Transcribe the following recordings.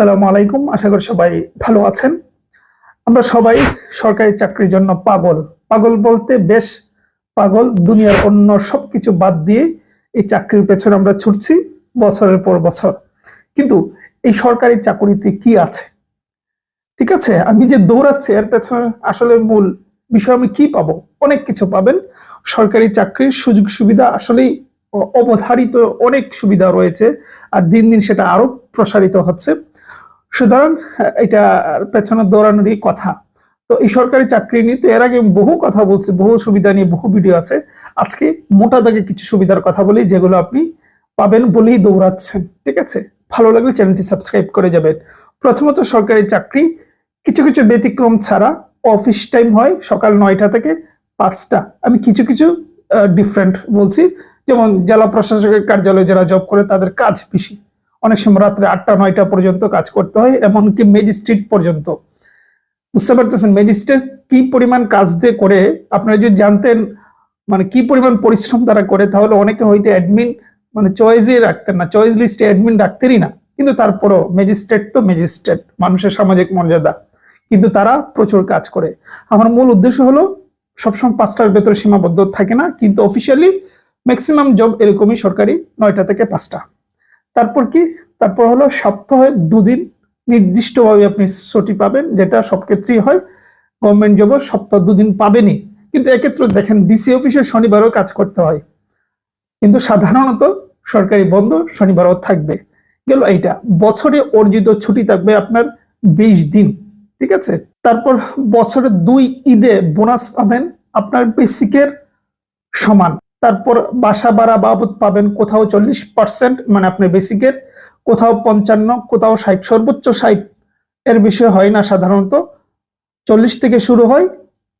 আসসালামু আলাইকুম। আশা করি সবাই ভালো আছেন। আমরা সবাই সরকারি চাকরির জন্য পাগল। পাগল বলতে বেশ পাগল। দুনিয়ার অন্য সবকিছু বাদ দিয়ে এই চাকরির পেছনে আমরা ছুটছি বছরের পর বছর। কিন্তু এই সরকারি চাকরিতে কি আছে? ঠিক আছে, আমি যে দৌড়াচ্ছি এর পেছনে আসলে মূল বিষয় আমি কি পাবো? অনেক কিছু পাবেন। সরকারি চাকরির সুযোগ সুবিধা আসলেই অবধারিত অনেক সুবিধা রয়েছে। আর দিন দিন সেটা আরও প্রসারিত হচ্ছে। সুতরাং, এটা পেছনে দৌড়ানোরই কথা। তো এই সরকারি চাকরি নিয়ে তো এর আগে বহু কথা বলছি, বহু সুবিধা নিয়ে বহু ভিডিও আছে। আজকে মোটা দাগে কিছু সুবিধার কথা বলি, যেগুলো আপনি পাবেন বলেই দৌড়াচ্ছেন, ঠিক আছে? ভালো লাগলে চ্যানেলটি সাবস্ক্রাইব করে যাবেন। প্রথমত, সরকারি চাকরি কিছু কিছু ব্যতিক্রম ছাড়া অফিস টাইম হয় সকাল নয়টা থেকে পাঁচটা। আমি কিছু কিছু ডিফারেন্ট বলছি। যেমন, জেলা প্রশাসকের কার্যালয়ে যারা জব করে, তাদের কাজ বেশি। অনেক সময় রাত্রে আটটা, নয়টা পর্যন্ত কাজ করতে হয়, এমনকি ম্যাজিস্ট্রেট পর্যন্ত। বুঝতে পারতেছেন? ম্যাজিস্ট্রেট কি পরিমাণ কাজ দিয়ে করে? আপনারা যদি জানতেন মানে কি পরিমাণ পরিশ্রম তারা করে, তাহলে অনেকে হয়তো অ্যাডমিন মানে চয়েসে রাখতেন না। চয়েস লিস্টে অ্যাডমিন রাখতেনই না। কিন্তু তারপরও ম্যাজিস্ট্রেট তো ম্যাজিস্ট্রেট মানুষের সামাজিক মর্যাদা। কিন্তু তারা প্রচুর কাজ করে। আমার মূল উদ্দেশ্য হলো, সবসময় পাঁচটার ভেতরে সীমাবদ্ধ থাকে না, কিন্তু অফিসিয়ালি ম্যাক্সিমাম জব এরকমই সরকারি নয়টা থেকে পাঁচটা। তারপর কি? তারপর হলো সপ্তাহে দুদিন নির্দিষ্টভাবে আপনি ছুটি পাবেন, যেটা সব ক্ষেত্রেই হয় গভর্নমেন্ট জব সপ্তাহ দুদিন পাবেনই। কিন্তু এক্ষেত্রে দেখেন ডিসি অফিসে শনিবারও কাজ করতে হয়। কিন্তু সাধারণত সরকারি বন্ধ, শনিবারও থাকবে। গেল এইটা। বছরে অর্জিত ছুটি থাকবে আপনার বিশ দিন। ঠিক আছে? তারপর বছরে দুই ঈদে বোনাস পাবেন আপনার বেসিকের সমান। তারপর বাসা ভাড়া বাবদ পাবেন কোথাও চল্লিশ পার্সেন্ট মানে আপনার বেসিকের কোথাও পঞ্চান্ন, কোথাও ষাট, সর্বোচ্চ ষাট এর বিষয় হয় না সাধারণত। চল্লিশ থেকে শুরু হয়,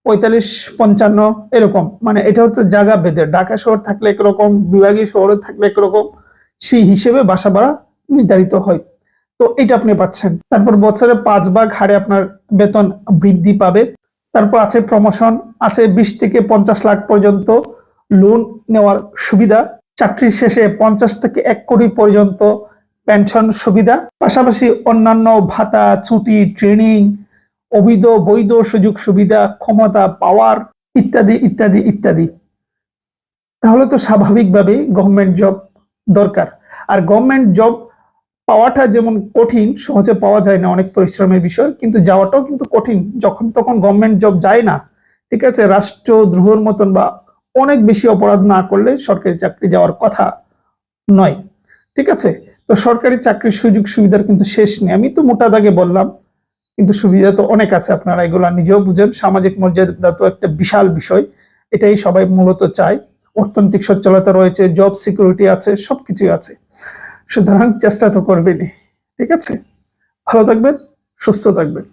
পঁয়তাল্লিশ, পঞ্চান্ন এরকম। মানে এটা হচ্ছে জায়গা ভেদে। ঢাকা শহর থাকলে একরকম, বিভাগীয় শহরে থাকলে একরকম, সেই হিসেবে বাসা ভাড়া নির্ধারিত হয়। তো এটা আপনি পাচ্ছেন। তারপর বছরে পাঁচ ভাগ হারে আপনার বেতন বৃদ্ধি পাবে। তারপর আছে প্রমোশন আছে বিশ থেকে পঞ্চাশ লাখ পর্যন্ত লোন নেওয়ার সুবিধা, চাকরির শেষে পঞ্চাশ থেকে এক কোটি পর্যন্ত পেনশন সুবিধা, পাশাপাশি অন্যান্য ভাতা, ছুটি ট্রেনিং অবৈধ, বৈধ সুযোগ সুবিধা, ক্ষমতা পাওয়ার ইত্যাদি ইত্যাদি ইত্যাদি। তাহলে তো স্বাভাবিকভাবেই গভর্নমেন্ট জব দরকার। আর গভর্নমেন্ট জব পাওয়াটা যেমন কঠিন, সহজে পাওয়া যায় না অনেক পরিশ্রমের বিষয়, কিন্তু যাওয়াটাও কিন্তু কঠিন। যখন তখন গভর্নমেন্ট জব যায় না, ঠিক আছে? রাষ্ট্রদ্রোহের মতন বা অনেক বেশি অপরাধ না করলে সরকারি চাকরি যাওয়ার কথা নয়। ঠিক আছে? তো সরকারি চাকরির সুযোগ সুবিধার কিন্তু শেষ নেই। আমি তো মোটা দাগে বললাম, কিন্তু সুবিধা তো অনেক আছে আপনারা, এগুলা নিজেও বুঝেন। সামাজিক মর্যাদা তো একটা বিশাল বিষয়, এটাই সবাই মূলত চায়। অর্থনৈতিক সচ্ছলতা রয়েছে জব সিকিউরিটি আছে সব সবকিছুই আছে। সুতরাং চেষ্টা তো করবেনই। ঠিক আছে? ভালো থাকবেন, সুস্থ থাকবেন।